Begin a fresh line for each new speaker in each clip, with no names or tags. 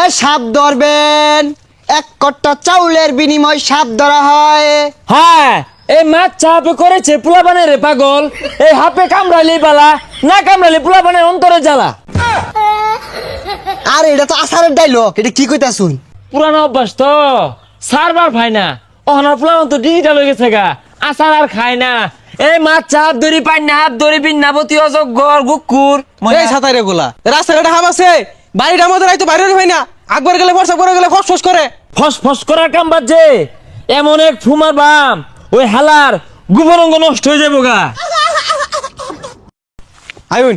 এ সাপ ধরবেন। এক কট্টা চাউলের বিনিময় সাপ ধরা হয়।
হ্যাঁ। এই মাছ চাপে করেছে পোলাপানে রে পাগল। এই হাপে কামড়াইলে বালা না কামড়াইলে পোলাপানের অন্তরে জ্বালা।
আর এটা তো আসারের ডাইলগ এটা কি কইতা শুন
পুরানো অভ্যাস তো। সারবার খায় না অহনার পোলাপান তো ডিজিটাল হয়ে গেছে গা। আসার আর খায় না। এই মাছ চাপ দড়ি পাই না হাত দড়ি বিন্নাবতী অজগর গুকুর
এই ছাতারে গোলা রাস্তাঘাটে হাম আছে। বাড়িটার মধ্যে রাইতো বাইরে হয় না। আকবার গেলে ফর্সা করে গেলে ফস ফস করে।
ফস ফস করার কাম বাজছে এমন এক ফুমার বাম ওই হালার গুবরঙ্গ নষ্ট হয়ে যাব গা।
আয়ুন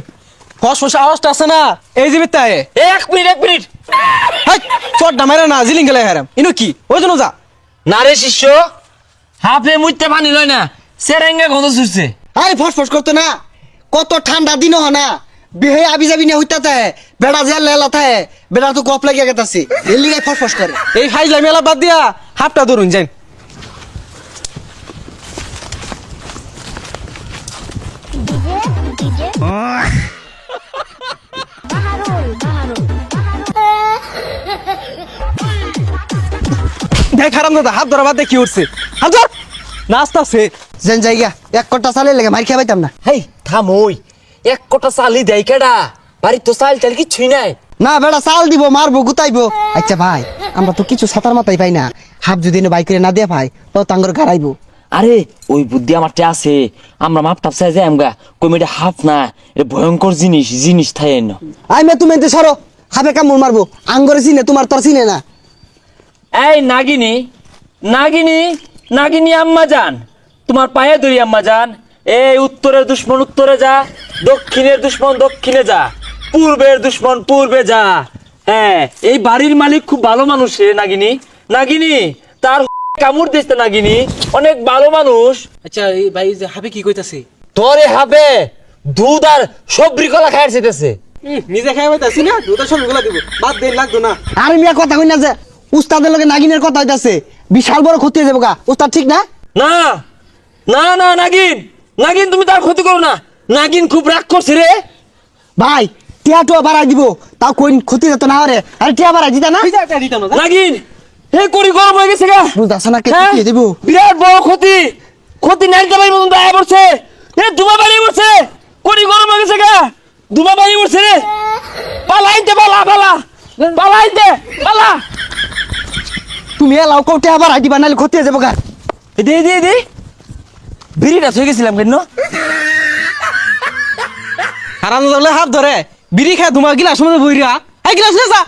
ফস ফস আওয়াজটা আছে না? এই জীবিত তাই
এক মিনিট এক মিনিট।
চটটা মারে না জিলিং গেলে হারাম। ইনো কি? ওই জন্য যা।
না রে শিষ্য হাফে মুইতে পানি লয় না। সেরেঙ্গা গন্ধ ছুটছে
আরে ফস ফস করতো না। কত ঠান্ডা দিন হয় না। বিহে আবি যাবি না হইতা থাকে বেড়া যে লেলা থাকে বেড়া তো কপ লাগিয়া গেতাছে। এর লিগে ফস ফস করে।
এই ফাইজলা মেলা বাদ দিয়া হাফটা ধরুন যাই দেখ হারাম দাদা হাত ধরা বাদ দিয়ে কি উঠছে। হাত ধর। নাস্তা সে
যেন জায়গা এক কট্টা চালের লেগে মার খেয়ে পাইতাম না।
হেই থাম ওই। এক কটা চালি দেয় কেডা? বাড়ি তো চাল চাল কিছুই নাই।
না বেড়া চাল দিব মারবো গুতাইবো। আচ্ছা ভাই আমরা তো কিছু সাতার মাথায় পাই না। হাফ যদি বাইক করে না দিয়ে ভাই তো তাঙ্গর গাড়াইবো।
আরে ওই বুদ্ধি আমারটা আছে। আমরা মাপ টাপ চাই যাই আমগা। কমিটা হাফ না এটা ভয়ঙ্কর জিনিস জিনিস থাই না
আই মে তুমি এতে সরো। হাফে কামড় মারবো। আঙ্গরে চিনে তোমার তোর চিনে না।
এই নাগিনী নাগিনী। নাগিনী আম্মা যান। তোমার পায়ে ধরি আম্মা যান। এই উত্তরের দুশ্মন উত্তরে যা দক্ষিণের দুশ্মন দক্ষিণে যা পূর্বের দুশ্মন পূর্বে যা। হ্যাঁ এই বাড়ির মালিক খুব ভালো মানুষ রে নাগিনী। নাগিনী তার কামড় দিচ্ছে নাগিনী। অনেক ভালো মানুষ।
আচ্ছা এই ভাই যে হাবে কি কইতাছে?
তোরে হাবে দুধ আর সবরি কলা খাই যেতেছে।
নিজে খাই পাইতাছি না? দুটা সবগুলা দিব। বাদ দেন লাগতো না।
আর মিয়া কথা কই না যে উস্তাদের লগে নাগিনের কথা হইতাছে। বিশাল বড় ক্ষতি হয়ে যাব গা। উস্তাদ ঠিক না?
না। না না নাগিন। নাগিন তুমি তার ক্ষতি করো না। নাগিন খুব রাগ করছে রে।
ভাই টিয়া টুয়া বাড়াই দিব। তাও কই ক্ষতি যেত না রে। আরে টিয়া বাড়াই দিতা না?
নাগিন হে করি গরম হয়ে গেছে গা।
বুঝতেছ না কে? কি দিব।
বিরাট বড় ক্ষতি। ক্ষতি নাইতে পারি মতন দায় পড়ছে। এ দুমা বাড়ি পড়ছে। করি গরম হয়ে গেছে গা। দুমা বাড়ি পড়ছে রে। পালাইতে পালা পালা। পালাইতে পালা।
তুমি এলাও কও টিয়া বাড়াই দিবা নাহলে ক্ষতি হয়ে যাব গা।
দে দে দে। বিড়িটা থয়ে গেছিলাম কেন?
হারাম দাদা হাত ধরে বিড়ি খায় ধুমা গিলাস মধ্যে বইরা এই গিলাস নে যা।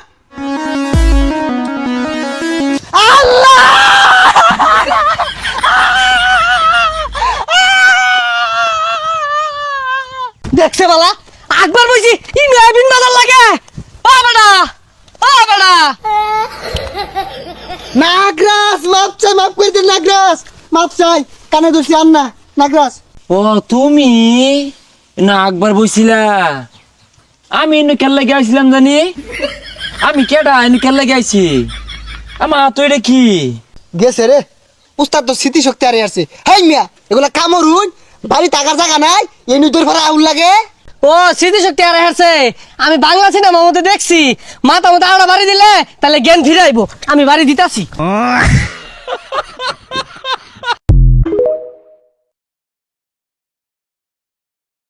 দেখছে বালা আকবার বইছি ই নয়াবিন বাজার লাগে। বেটা। ও বেটা নাগরাস মাপ চাই মাপ করে দিন নাগরাস মাপ চাই কানে দোষী আন না নাগরাস
ও তুমি? না একবার বইছিলা। আমি এনে কেল্লা গেছিলাম জানি? আমি কেডা এনে কেল্লা গেছি আমা তো এটা কি?
গেছে রে। উস্তাদ তো স্মৃতি শক্তি আরে আসছে। হাই মিয়া এগুলা কামরুন বাড়ি টাকার জায়গা নাই এই নুদুর ভাড়া আউল লাগে।
ও, স্মৃতিশক্তি আর হারছে। আমি বাংলা সিনেমার মধ্যে দেখছি। মাথা মতো আড়া বাড়ি দিলে তাহলে জ্ঞান ফিরাইবো। আমি বাড়ি দিতাছি।